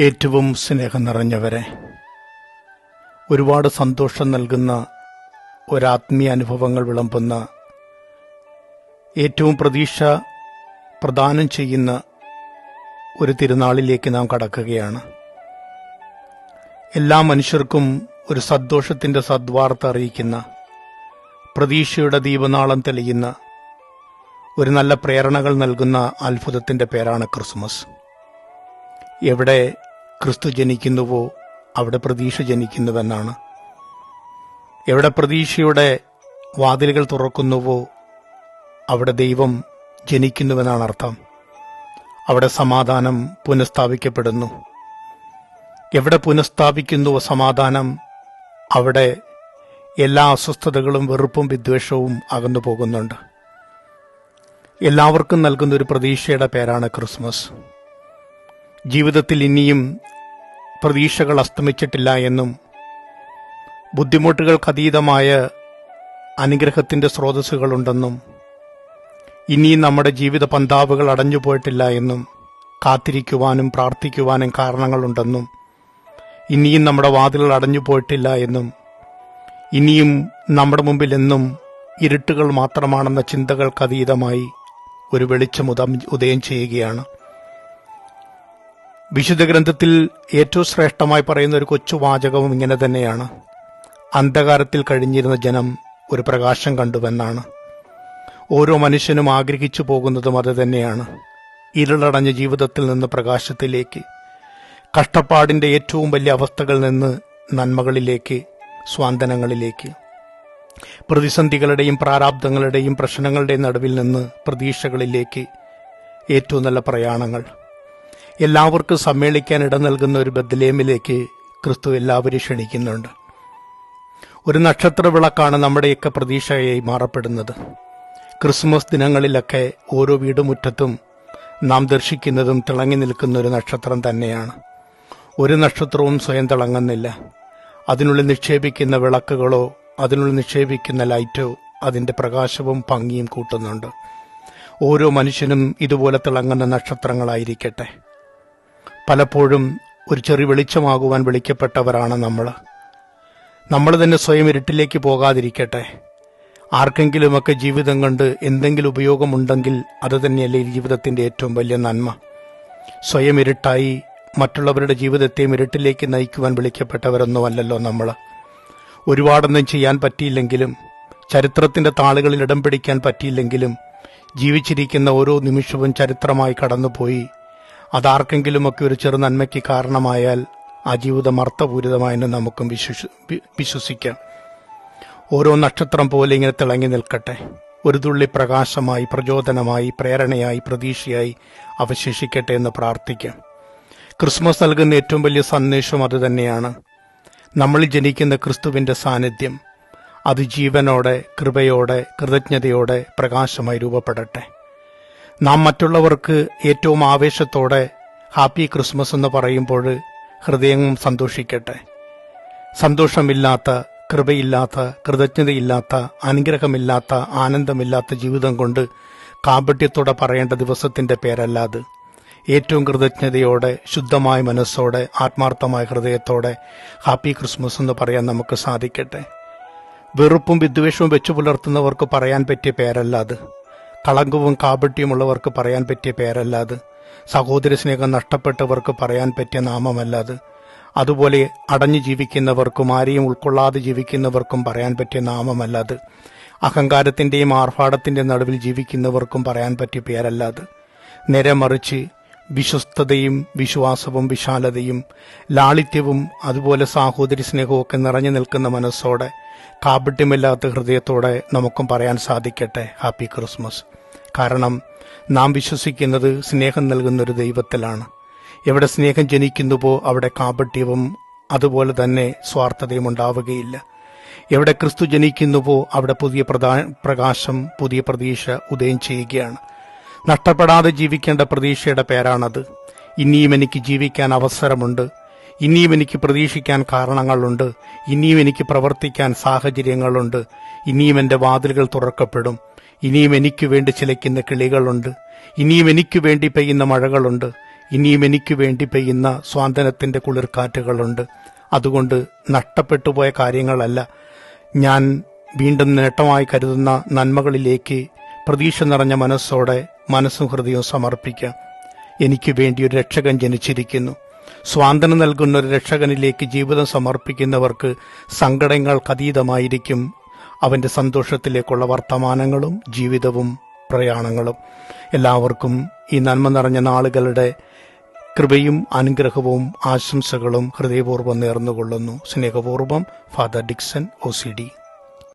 ഏറ്റവും സ്നേഹം നിറഞ്ഞവരെ. ഒരുപാട് സന്തോഷം നൽകുന്ന ഒരാത്മീയ അനുഭവങ്ങൾ വിളമ്പുന്ന ഏറ്റവും പ്രതീക്ഷ പ്രദാനം ചെയ്യുന്ന ഒരു തിരുനാളിലേക്ക് നാം കടക്കുകയാണ്. എല്ലാ മനുഷ്യർക്കും ഒരു സന്തോഷത്തിന്റെ സദ്വാർത്ത അറിയിക്കുന്ന പ്രതീക്ഷയുടെ ദീപനാളം തെളിയുന്ന ഒരു നല്ല പ്രേരണകൾ നൽകുന്ന അത്ഭുതത്തിന്റെ പേരാണ് ക്രിസ്മസ്. എവിടെ ക്രിസ്തു ജനിക്കുന്നുവോ അവിടെ പ്രതീക്ഷ ജനിക്കുന്നുവെന്നാണ്. എവിടെ പ്രതീക്ഷയുടെ വാതിലുകൾ തുറക്കുന്നുവോ അവിടെ ദൈവം ജനിക്കുന്നുവെന്നാണ് അർത്ഥം. അവിടെ സമാധാനം പുനഃസ്ഥാപിക്കപ്പെടുന്നു. എവിടെ പുനഃസ്ഥാപിക്കുന്നുവോ സമാധാനം അവിടെ എല്ലാ അസ്വസ്ഥതകളും വെറുപ്പും വിദ്വേഷവും അകന്നു പോകുന്നുണ്ട്. എല്ലാവർക്കും നൽകുന്ന ഒരു പ്രതീക്ഷയുടെ പേരാണ് ക്രിസ്മസ്. ജീവിതത്തിൽ ഇനിയും പ്രതീക്ഷകൾ അസ്തമിച്ചിട്ടില്ല എന്നും ബുദ്ധിമുട്ടുകൾക്കതീതമായ അനുഗ്രഹത്തിന്റെ സ്രോതസ്സുകളുണ്ടെന്നും ഇനിയും നമ്മുടെ ജീവിത പന്താവുകൾ അടഞ്ഞു പോയിട്ടില്ല എന്നും കാത്തിരിക്കുവാനും പ്രാർത്ഥിക്കുവാനും കാരണങ്ങളുണ്ടെന്നും ഇനിയും നമ്മുടെ വാതിലുകൾ അടഞ്ഞുപോയിട്ടില്ല എന്നും ഇനിയും നമ്മുടെ മുമ്പിൽ എന്നും ഇരുട്ടുകൾ മാത്രമാണെന്ന ചിന്തകൾക്കതീതമായി ഒരു വെളിച്ചം ഉദം ഉദയം ചെയ്യുകയാണ്. വിശുദ്ധ ഗ്രന്ഥത്തിൽ ഏറ്റവും ശ്രേഷ്ഠമായി പറയുന്ന ഒരു കൊച്ചു വാചകവും ഇങ്ങനെ തന്നെയാണ്. അന്ധകാരത്തിൽ കഴിഞ്ഞിരുന്ന ജനം ഒരു പ്രകാശം കണ്ടുവെന്നാണ്. ഓരോ മനുഷ്യനും ആഗ്രഹിച്ചു പോകുന്നതും അത് തന്നെയാണ്. ഇരുളടഞ്ഞ ജീവിതത്തിൽ നിന്ന് പ്രകാശത്തിലേക്ക് കഷ്ടപ്പാടിന്റെ ഏറ്റവും വലിയ അവസ്ഥകളിൽ നിന്ന് നന്മകളിലേക്ക് സ്വാന്തനങ്ങളിലേക്ക് പ്രതിസന്ധികളുടെയും പ്രാരാബ്ദങ്ങളുടെയും പ്രശ്നങ്ങളുടെയും നടുവിൽ നിന്ന് പ്രതീക്ഷകളിലേക്ക് ഏറ്റവും നല്ല പ്രയാണങ്ങൾ. എല്ലാവർക്കും സമ്മേളിക്കാൻ ഇട നൽകുന്ന ഒരു ബദ്ലേമിലേക്ക് ക്രിസ്തു എല്ലാവരും ക്ഷണിക്കുന്നുണ്ട്. ഒരു നക്ഷത്ര വിളക്കാണ് നമ്മുടെയൊക്കെ പ്രതീക്ഷയായി മാറപ്പെടുന്നത്. ക്രിസ്മസ് ദിനങ്ങളിലൊക്കെ ഓരോ വീടുമുറ്റത്തും നാം ദർശിക്കുന്നതും തിളങ്ങി നിൽക്കുന്ന ഒരു നക്ഷത്രം തന്നെയാണ്. ഒരു നക്ഷത്രവും സ്വയം തിളങ്ങുന്നില്ല. അതിനുള്ളിൽ നിക്ഷേപിക്കുന്ന വിളക്കുകളോ അതിനുള്ളിൽ നിക്ഷേപിക്കുന്ന ലൈറ്റോ അതിന്റെ പ്രകാശവും ഭംഗിയും കൂട്ടുന്നുണ്ട്. ഓരോ മനുഷ്യനും ഇതുപോലെ തിളങ്ങുന്ന നക്ഷത്രങ്ങളായിരിക്കട്ടെ. പലപ്പോഴും ഒരു ചെറിയ വെളിച്ചമാകുവാൻ വിളിക്കപ്പെട്ടവരാണ് നമ്മൾ. നമ്മൾ തന്നെ സ്വയം ഇരുട്ടിലേക്ക് പോകാതിരിക്കട്ടെ. ആർക്കെങ്കിലുമൊക്കെ ജീവിതം കൊണ്ട് എന്തെങ്കിലും ഉപയോഗമുണ്ടെങ്കിൽ അത് തന്നെയല്ലേ ജീവിതത്തിന്റെ ഏറ്റവും വലിയ നന്മ. സ്വയം ഇരുട്ടായി മറ്റുള്ളവരുടെ ജീവിതത്തെയും ഇരുട്ടിലേക്ക് നയിക്കുവാൻ വിളിക്കപ്പെട്ടവരൊന്നുമല്ലല്ലോ നമ്മൾ. ഒരുപാടൊന്നും ചെയ്യാൻ പറ്റിയില്ലെങ്കിലും ചരിത്രത്തിന്റെ താളുകളിൽ ഇടം പിടിക്കാൻ പറ്റിയില്ലെങ്കിലും ജീവിച്ചിരിക്കുന്ന ഓരോ നിമിഷവും ചരിത്രമായി കടന്നുപോയി അതാർക്കെങ്കിലുമൊക്കെ ഒരു ചെറു നന്മയ്ക്ക് കാരണമായാൽ ആ ജീവിതം അർത്ഥപൂരിതമായെന്ന് നമുക്കും വിശ്വസി വിശ്വസിക്കാം. ഓരോ നക്ഷത്രം പോലെ ഇങ്ങനെ തിളങ്ങി നിൽക്കട്ടെ. ഒരു തുള്ളി പ്രകാശമായി പ്രചോദനമായി പ്രേരണയായി പ്രതീക്ഷയായി അവശേഷിക്കട്ടെ എന്ന് പ്രാർത്ഥിക്കാം. ക്രിസ്മസ് നൽകുന്ന ഏറ്റവും വലിയ സന്ദേശം അതുതന്നെയാണ് നമ്മളിൽ ജനിക്കുന്ന ക്രിസ്തുവിന്റെ സാന്നിധ്യം. അത് ജീവനോടെ കൃപയോടെ കൃതജ്ഞതയോടെ പ്രകാശമായി രൂപപ്പെടട്ടെ. നാം മറ്റുള്ളവർക്ക് ഏറ്റവും ആവേശത്തോടെ ഹാപ്പി ക്രിസ്മസ് എന്ന് പറയുമ്പോൾ ഹൃദയം സന്തോഷിക്കട്ടെ. സന്തോഷമില്ലാത്ത കൃപയില്ലാത്ത കൃതജ്ഞതയില്ലാത്ത അനുഗ്രഹമില്ലാത്ത ആനന്ദമില്ലാത്ത ജീവിതം കൊണ്ട് കാപട്യത്തോടെ പറയേണ്ട പേരല്ല അത്. ഏറ്റവും കൃതജ്ഞതയോടെ ശുദ്ധമായ മനസ്സോടെ ആത്മാർത്ഥമായ ഹൃദയത്തോടെ ഹാപ്പി ക്രിസ്മസ് എന്ന് പറയാൻ നമുക്ക് സാധിക്കട്ടെ. വെറുപ്പും വിദ്വേഷവും വെച്ചു പുലർത്തുന്നവർക്ക് പറയാൻ പറ്റിയ പേരല്ല അത്. കളങ്കവും കാപട്യമുള്ളവർക്ക് പറയാൻ പറ്റിയ പേരല്ല അത്. സഹോദര സ്നേഹം നഷ്ടപ്പെട്ടവർക്ക് പറയാൻ പറ്റിയ നാമമല്ല അത്. അതുപോലെ അടഞ്ഞു ജീവിക്കുന്നവർക്കും ആരെയും ഉൾക്കൊള്ളാതെ ജീവിക്കുന്നവർക്കും പറയാൻ പറ്റിയ നാമമല്ല അത്. അഹങ്കാരത്തിന്റെയും ആർഭാടത്തിന്റെയും നടുവിൽ ജീവിക്കുന്നവർക്കും പറയാൻ പറ്റിയ പേരല്ല അത്. നേരെ മറിച്ച് വിശ്വസ്തതയും വിശ്വാസവും വിശാലതയും ലാളിത്യവും അതുപോലെ സാഹോദര്യ സ്നേഹവും നിറഞ്ഞു നിൽക്കുന്ന മനസ്സോടെ കാപട്യമില്ലാത്ത ഹൃദയത്തോടെ നമുക്കും പറയാൻ സാധിക്കട്ടെ. Happy Christmas. കാരണം നാം വിശ്വസിക്കുന്നത് സ്നേഹം നൽകുന്ന ഒരു ദൈവത്തിലാണ്. എവിടെ സ്നേഹം ജനിക്കുന്നുവോ അവിടെ കാപട്യവും അതുപോലെ തന്നെ സ്വാർത്ഥതയും ഉണ്ടാവുകയില്ല. എവിടെ ക്രിസ്തു ജനിക്കുന്നുവോ അവിടെ പുതിയ പ്രകാശം പുതിയ പ്രതീക്ഷ ഉദയം ചെയ്യുകയാണ്. നഷ്ടപ്പെടാതെ ജീവിക്കേണ്ട പ്രതീക്ഷയുടെ പേരാണത്. ഇനിയും എനിക്ക് ജീവിക്കാൻ അവസരമുണ്ട്. ഇനിയും എനിക്ക് പ്രതീക്ഷിക്കാൻ കാരണങ്ങളുണ്ട്. ഇനിയും എനിക്ക് പ്രവർത്തിക്കാൻ സാഹചര്യങ്ങളുണ്ട്. ഇനിയും എന്റെ വാതിലുകൾ തുറക്കപ്പെടും. ഇനിയും എനിക്ക് വേണ്ടി ചിലയ്ക്കുന്ന കിളികളുണ്ട്. ഇനിയും എനിക്ക് വേണ്ടി പെയ്യുന്ന മഴകളുണ്ട്. ഇനിയും എനിക്ക് വേണ്ടി പെയ്യുന്ന സ്വാന്തനത്തിന്റെ കുളിർക്കാറ്റുകളുണ്ട്. അതുകൊണ്ട് നഷ്ടപ്പെട്ടുപോയ കാര്യങ്ങളല്ല. ഞാൻ വീണ്ടും നേട്ടമായി കരുതുന്ന നന്മകളിലേക്ക് പ്രതീക്ഷ നിറഞ്ഞ മനസ്സോടെ മനസ്സും ഹൃദയവും സമർപ്പിക്കാം. എനിക്ക് വേണ്ടി ഒരു രക്ഷകൻ ജനിച്ചിരിക്കുന്നു. സ്വാതന്ത്ര്യം നൽകുന്ന ഒരു രക്ഷകനിലേക്ക് ജീവിതം സമർപ്പിക്കുന്നവർക്ക് സങ്കടങ്ങൾക്കതീതമായിരിക്കും. അവന്റെ സന്തോഷത്തിലേക്കുള്ള വർത്തമാനങ്ങളും ജീവിതവും പ്രയാണങ്ങളും. എല്ലാവർക്കും ഈ നന്മ നിറഞ്ഞ നാളുകളുടെ കൃപയും അനുഗ്രഹവും ആശംസകളും ഹൃദയപൂർവം നേർന്നുകൊള്ളുന്നു. സ്നേഹപൂർവം ഫാദർ ഡിക്സൺ ഒ